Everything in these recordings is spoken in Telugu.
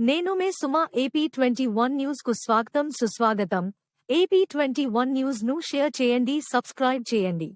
నేను మే సుమా ఏపీ ట్వంటీ వన్ న్యూస్కు స్వాగతం సుస్వాగతం. ఏపీ ట్వంటీ వన్ న్యూస్ను షేర్ చేయండి సబ్స్క్రైబ్ చేయండి.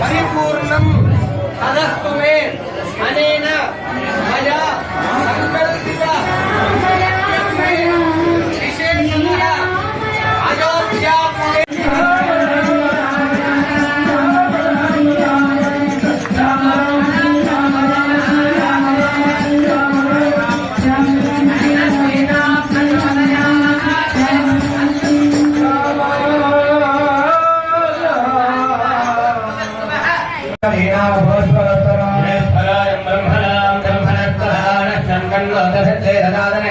பரிபூர்ணம் சதஸ்துமே அனேன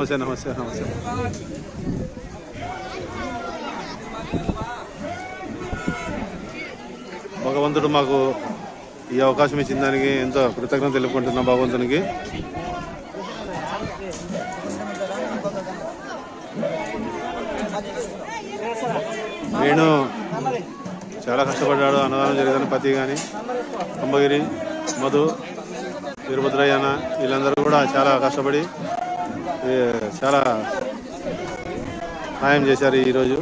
నమస్తే నమస్తే నమస్తే. భగవంతుడు మాకు ఈ అవకాశం ఇచ్చిన దానికి ఎంతో కృతజ్ఞత తెలుపుకుంటున్నాం భగవంతునికి. నేను చాలా కష్టపడ్డాడు అన్నదానం జరిగిందని పతి కానీ అంబగిరి మధు వీరభద్రయ్యన వీళ్ళందరూ కూడా చాలా కష్టపడి చాలా సాయం చేశారు ఈరోజు